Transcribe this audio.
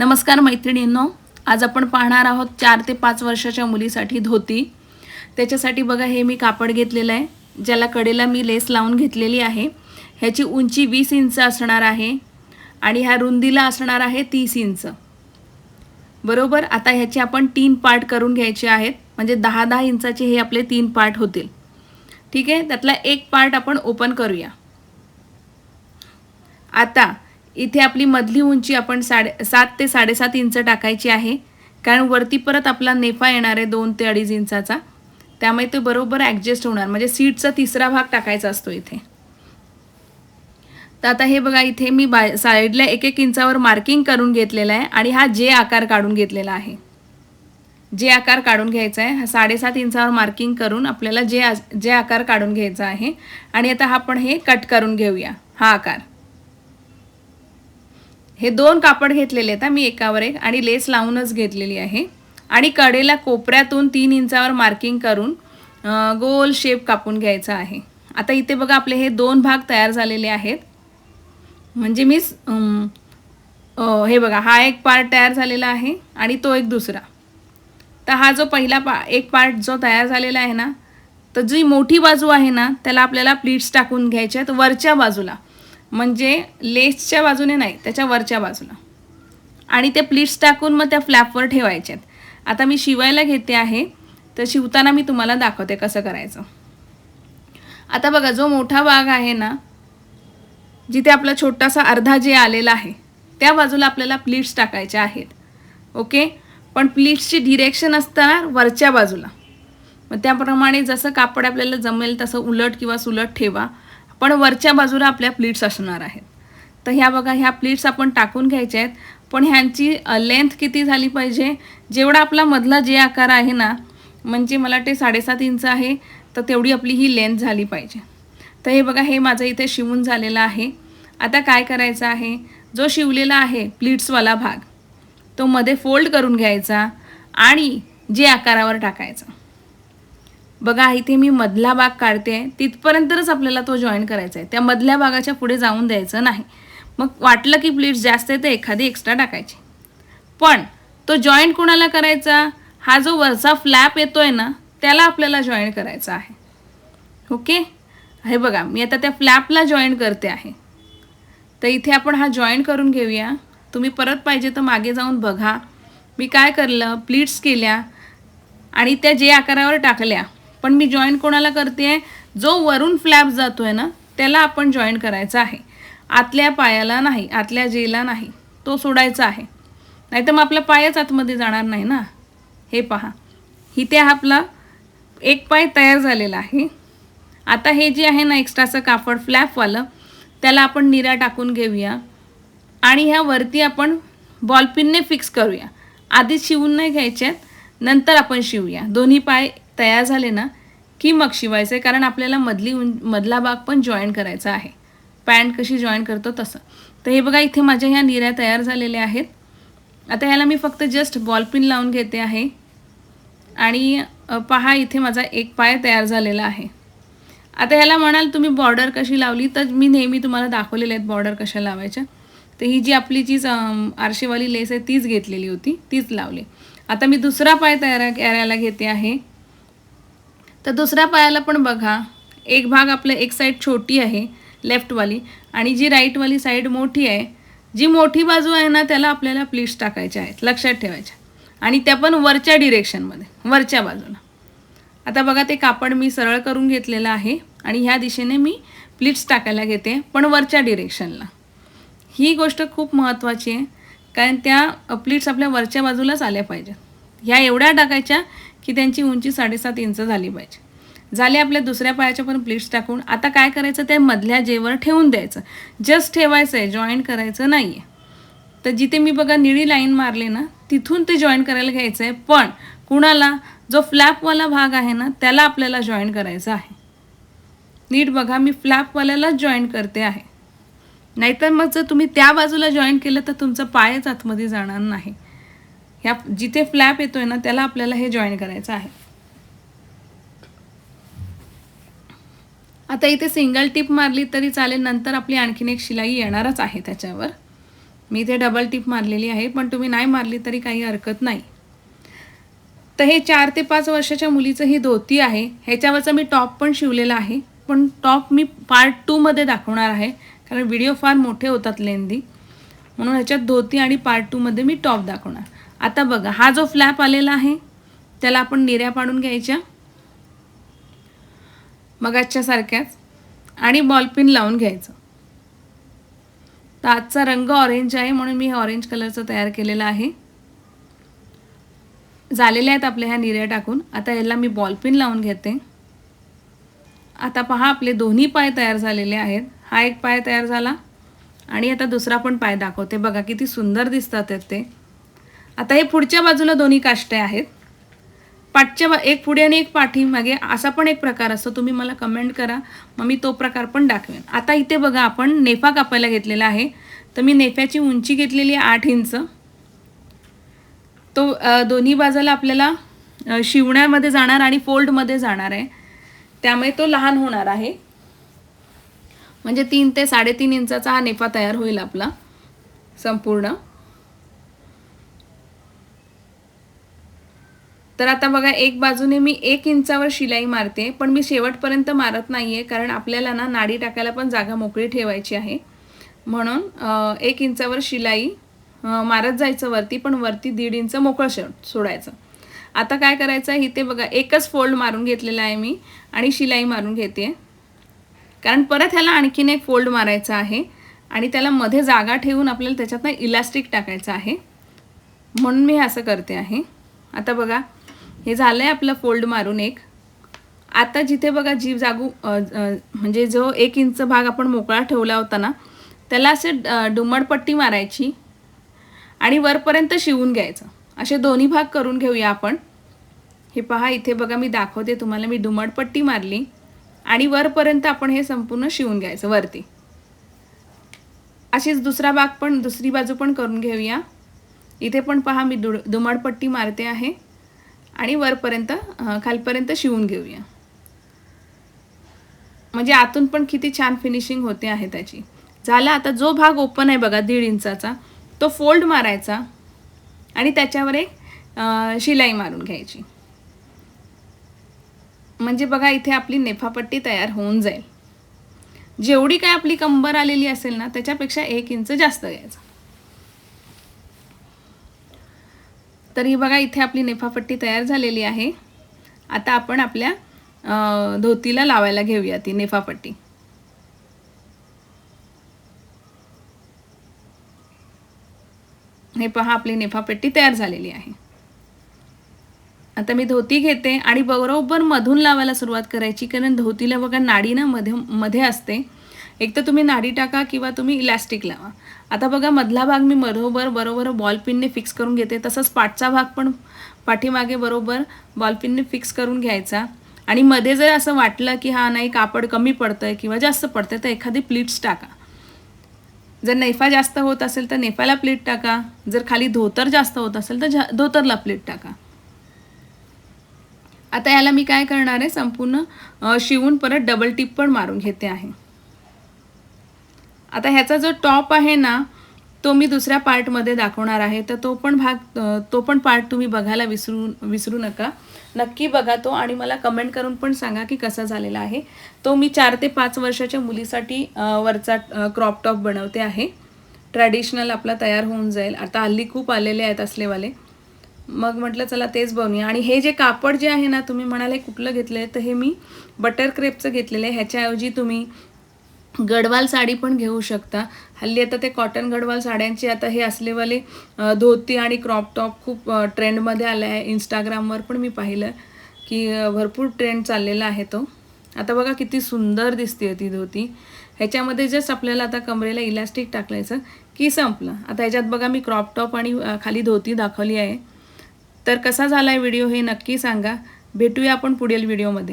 नमस्कार मैत्रिणींनो आज आपण पाहणार आहोत चार ते पाच वर्षाच्या मुलीसाठी धोती. त्याच्यासाठी बघा हे मी कापड घेतलेलं आहे ज्याला कडेला मी लेस लावून घेतलेली आहे. ह्याची उंची वीस इंच असणार आहे आणि ह्या रुंदीला असणार आहे तीस इंच. बरोबर? आता ह्याचे आपण तीन पार्ट करून घ्यायचे आहेत. म्हणजे दहा दहा इंचाचे हे आपले तीन पार्ट होतील. ठीक आहे? त्यातला एक पार्ट आपण ओपन करूया. आता इथे आपली मधली उंची आपण साडे सात ते साडेसात इंच टाकायची आहे. कारण वरती परत आपला नेफा येणार आहे दोन ते अडीच इंचाचा. त्यामुळे ते बरोबर ॲडजस्ट होणार. म्हणजे सीटचा तिसरा भाग टाकायचा असतो इथे. तर आता हे बघा इथे मी बा साईडला एक एक इंचावर मार्किंग करून घेतलेला आहे आणि हा जे आकार काढून घेतलेला आहे. जे आकार काढून घ्यायचा आहे हा साडेसात इंचावर मार्किंग करून आपल्याला जे आ- जे आकार काढून घ्यायचा आहे. आणि आता आपण हे कट करून घेऊया हा आकार. हे दोन कापड घेतलेले आहेत मी एकावर एक आणि लेस लावूनच घेतलेली आहे. आणि कडेला कोपऱ्यातून तीन इंचावर मार्किंग करून गोल शेप कापून घ्यायचा आहे. आता इथे बघा आपले हे दोन भाग तयार झालेले आहेत. म्हणजे मी हे बघा हा एक पार्ट तयार झालेला आहे आणि तो एक दुसरा. तर हा जो पहिला पा एक पार्ट जो तयार झालेला आहे ना तर जी मोठी बाजू आहे ना त्याला आपल्याला प्लीट्स टाकून घ्यायच्या आहेत वरच्या बाजूला. म्हणजे लेसच्या बाजूने नाही त्याच्या वरच्या बाजूला. आणि ते प्लीट्स टाकून मग त्या फ्लॅपवर ठेवायचे आहेत. आता मी शिवायला घेते आहे तर शिवताना मी तुम्हाला दाखवते कसं करायचं. आता बघा जो मोठा भाग आहे ना जिथे आपला छोटासा अर्धा जे आलेला आहे त्या बाजूला आपल्याला प्लीट्स टाकायचे आहेत. ओके? पण प्लीट्सची डिरेक्शन असणार वरच्या बाजूला. मग त्याप्रमाणे जसं कापड आपल्याला जमेल तसं उलट किंवा सुलट ठेवा. पण वरच्या बाजूला आपल्या प्लीट्स असणार आहेत. तर ह्या बघा ह्या प्लीट्स आपण टाकून घ्यायच्या आहेत. पण ह्यांची लेंथ किती झाली पाहिजे? जेवढा आपला मधला जे आकार आहे ना म्हणजे मला ते साडेसात इंच आहे तर तेवढी आपली ही लेंथ झाली पाहिजे. तर हे बघा हे माझं इथे शिवून झालेलं आहे. आता काय करायचं आहे? जो शिवलेला आहे प्लीट्सवाला भाग तो मध्ये फोल्ड करून घ्यायचा आणि जे आकारावर टाकायचा. बघा इथे मी मधला भाग काढते तिथपर्यंतच आपल्याला तो जॉईन करायचा आहे. त्या मधल्या भागाच्या पुढे जाऊन द्यायचं नाही. मग वाटलं की प्लीट्स जास्त आहे तर एखादी एक्स्ट्रा टाकायची. पण तो जॉईंट कुणाला करायचा? हा जो वरचा फ्लॅप येतो आहे ना त्याला आपल्याला जॉईन करायचा आहे. ओके? हे बघा मी आता त्या फ्लॅपला जॉईन करते आहे. तर इथे आपण हा जॉईन करून घेऊया. तुम्ही परत पाहिजे तर मागे जाऊन बघा. मी काय करलं? प्लीट्स केल्या आणि त्या जे आकारावर टाकल्या पण मी जॉईन कोणाला करते आहे जो वरून फ्लॅप जातो आहे ना त्याला आपण जॉईन करायचा आहे. आतल्या पायाला नाही आतल्या जेला नाही तो सोडायचा आहे. नाहीतर मग आपला पायच आतमध्ये जाणार नाही ना. हे पहा. इथे आपला एक पाय तयार झालेला आहे. आता हे जे आहे ना एक्स्ट्राचं कापड फ्लॅपवालं त्याला आपण निरा टाकून घेऊया. आणि ह्या वरती आपण बॉलपिनने फिक्स करूया. आधीच शिवून नाही घ्यायच्यात नंतर आपण शिवूया. दोन्ही पाय तयार झाले ना की मग शिवायचं आहे कारण आपल्याला मधली उं मधला भाग पण जॉईन करायचा आहे. पॅन्ट कशी जॉईन करतो तसं. तर हे बघा इथे माझ्या ह्या निऱ्या तयार झालेल्या आहेत. आता ह्याला मी फक्त जस्ट बॉलपिन लावून घेते आहे. आणि पहा इथे माझा एक पाय तयार झालेला आहे. आता ह्याला म्हणाल तुम्ही बॉर्डर कशी लावली तर मी नेहमी तुम्हाला दाखवलेले आहेत बॉर्डर कशा लावायच्या. तर ही जी आपली जी आरशेवाली लेस आहे तीच घेतलेली होती तीच लावली. आता मी दुसरा पाय तयार करायला घेते आहे. तर दुसऱ्या पायाला पण बघा. एक भाग आपलं एक साईड छोटी आहे लेफ्टवाली आणि जी राईटवाली साईड मोठी आहे जी मोठी बाजू आहे ना त्याला आपल्याला प्लीट्स टाकायच्या आहेत लक्षात ठेवायच्या. आणि त्या पण वरच्या डिरेक्शनमध्ये वरच्या बाजूला. आता बघा ते कापड मी सरळ करून घेतलेलं आहे. आणि ह्या दिशेने मी प्लीट्स टाकायला घेते पण वरच्या डिरेक्शनला ही गोष्ट खूप महत्त्वाची आहे. कारण त्या प्लीट्स आपल्या वरच्या बाजूलाच आल्या पाहिजेत. ह्या एवढ्या टाकायच्या की त्यांची उंची साडेसात इंच झाली पाहिजे. झाले आपल्या दुसऱ्या पायाच्या पण प्लीट्स टाकून. आता काय करायचं? त्या मधल्या जेवर ठेवून द्यायचं. जस्ट ठेवायचं आहे जॉईन करायचं नाही आहे तर जिथे मी बघा निळी लाईन मारली ना तिथून ते जॉईन करायला घ्यायचं आहे पण कुणाला? जो फ्लॅपवाला भाग आहे ना त्याला आपल्याला जॉईन करायचं आहे. नीट बघा मी फ्लॅपवाल्यालाच जॉईन करते आहे. नाहीतर मग जर तुम्ही त्या बाजूला जॉईन केलं तर तुमचा पायच आतमध्ये जाणार नाही. ह्या जिथे फ्लॅप येतोय ना त्याला आपल्याला हे जॉईन करायचं आहे. आता इथे सिंगल टिप मारली तरी चालेल नंतर आपली आणखीन एक शिलाई येणारच आहे त्याच्यावर. मी इथे डबल टिप मारलेली आहे पण तुम्ही नाही मारली तरी काही हरकत नाही. तर हे चार ते पाच वर्षाच्या मुलीचं ही धोती आहे. ह्याच्यावरचा मी टॉप पण शिवलेला आहे पण टॉप मी पार्ट टूमध्ये दाखवणार आहे कारण व्हिडिओ फार मोठे होतात लेंदी. म्हणून ह्याच्यात धोती आणि पार्ट टूमध्ये मी टॉप दाखवणार. आता बघा हा जो फ्लॅप आलेला आहे त्याला आपण निऱ्या पाडून घ्यायच्या. मगाच्या सारख्याच. आणि बॉलपिन लावून घ्यायचं. तर आजचा रंग ऑरेंज आहे म्हणून मी हे ऑरेंज कलरचं तयार केलेलं आहे. झालेल्या आहेत आपल्या ह्या निऱ्या टाकून. आता याला मी बॉलपिन लावून घेते. आता पहा आपले दोन्ही पाय तयार झालेले आहेत. हा एक पाय तयार झाला. आणि आता दुसरा पण पाय दाखवते. बघा किती सुंदर दिसतात आहेत ते. आता हे पुढच्या बाजूला दोन्ही काष्टे आहेत. पाठच्या बा एक पुढे आणि एक पाठीमागे असा पण एक प्रकार असतो. तुम्ही मला कमेंट करा. मग मी तो प्रकार पण दाखवेन. आता इथे बघा आपण नेफा कापायला घेतलेला आहे. तर मी नेफ्याची उंची घेतलेली आहे आठ इंच. तो दोन्ही बाजूला आपल्याला शिवण्यामध्ये जाणार आणि फोल्डमध्ये जाणार आहे. त्यामुळे तो लहान होणार आहे. म्हणजे तीन ते साडेतीन इंचाचा हा नेफा तयार होईल आपला. संपूर्ण. तर आता बघा एक बाजूने मी एक इंचावर शिलाई मारते पण मी शेवटपर्यंत मारत नाही आहे कारण आपल्याला ना नाडी टाकायला पण जागा मोकळी ठेवायची आहे. म्हणून एक इंचावर शिलाई मारत जायचं वरती पण वरती दीड इंच मोकळं शे सोडायचं. आता काय करायचं आहे इथे बघा एकच फोल्ड मारून घेतलेला आहे मी आणि शिलाई मारून घेते. कारण परत ह्याला आणखीन एक फोल्ड मारायचा आहे आणि त्याला मध्ये जागा ठेवून आपल्याला त्याच्यातनं इलास्टिक टाकायचं आहे. म्हणून मी असं करते आहे. आता बघा हे झालं आहे आपलं फोल्ड मारून एक. आता जिथे बघा जीव जागू म्हणजे जो एक इंच भाग आपण मोकळा ठेवला होता ना त्याला असे डुमडपट्टी मारायची आणि वरपर्यंत शिवून घ्यायचं. असे दोन्ही भाग करून घेऊया आपण. हे पहा इथे बघा मी दाखवते तुम्हाला मी डुमडपट्टी मारली आणि वरपर्यंत आपण हे संपूर्ण शिवून घ्यायचं वरती. अशीच दुसरा भाग पण दुसरी बाजू पण करून घेऊया. इथे पण पहा मी दुड दुमडपट्टी मारते आहे. आणि वरपर्यंत खालपर्यंत शिवून घेऊया. म्हणजे आतून पण किती छान फिनिशिंग होते आहे त्याची. झाला आता जो भाग ओपन आहे बघा दीड इंचाचा तो फोल्ड मारायचा आणि त्याच्यावर एक शिलाई मारून घ्यायची. म्हणजे बघा इथे आपली नेफापट्टी तयार होऊन जाईल. जेवढी काय आपली कंबर आलेली असेल ना त्याच्यापेक्षा एक इंच जास्त घ्यायचं. तर ही बघा इथे आपली नेफापट्टी तयार झालेली आहे. आता आपण आपल्या धोतीला लावायला घेऊया ती नेफापट्टी. हे पहा आपली नेफापट्टी तयार झालेली आहे. आता मी धोती घेते आणि बरोबर मधून लावायला सुरुवात करायची कारण धोतीला बघा नाडी ना मध्ये मध्ये असते. एक तर तुम्ही नाडी टाका किंवा तुम्ही इलॅस्टिक लावा. आता बघा मधला भाग मी बरोबर बरोबर बॉलपिनने फिक्स करून घेते. तसंच पाठचा भाग पण पाठीमागे बरोबर बॉलपिनने फिक्स करून घ्यायचा. आणि मध्ये जर असं वाटलं की हा नाही कापड कमी पडतं आहे किंवा जास्त पडतं आहे तर एखादी प्लीट्स टाका. जर नेफा जास्त होत असेल तर नेफाला प्लीट टाका. जर खाली धोतर जास्त होत असेल तर झा- धोतरला प्लीट टाका. आता याला मी काय करणार आहे? संपूर्ण शिवून परत डबल टिप पण मारून घेते आहे. आता ह्याचा जो टॉप आहे ना तो मी दुसऱ्या पार्टमध्ये दाखवणार आहे. तर तो पण भाग तो पण पार्ट तुम्ही बघायला विसरू विसरू नका. नक्की बघा तो आणि मला कमेंट करून पण सांगा की कसा झालेला आहे. तो मी चार ते पाच वर्षाच्या मुलीसाठी वरचा क्रॉप टॉप बनवते आहे. ट्रॅडिशनल आपला तयार होऊन जाईल. आता हल्ली खूप आलेले आहेत असलेवाले. मग म्हटलं चला तेच बनवूया. आणि हे जे कापड जे आहे ना तुम्ही म्हणाले कुठलं घेतलं आहे तर हे मी बटर क्रेपचं घेतलेलं आहे. ह्याच्याऐवजी तुम्ही गडवाल साडी पण घेऊ शकता. हल्ली आता ते कॉटन गडवाल साड्यांची आता हे असलेवाले धोती आणि क्रॉप टॉप खूप ट्रेंडमध्ये आलं आहे. इंस्टाग्रामवर पण मी पाहिलं की भरपूर ट्रेंड चाललेला आहे तो. आता बघा किती सुंदर दिसते ती धोती. ह्याच्यामध्ये जस्ट आपल्याला आता कमरेला इलास्टिक टाकलायचं की संपलं. आता ह्याच्यात बघा मी क्रॉप टॉप आणि खाली धोती दाखवली आहे. तर कसा झाला आहे व्हिडिओ हे नक्की सांगा. भेटूया आपण पुढील व्हिडिओमध्ये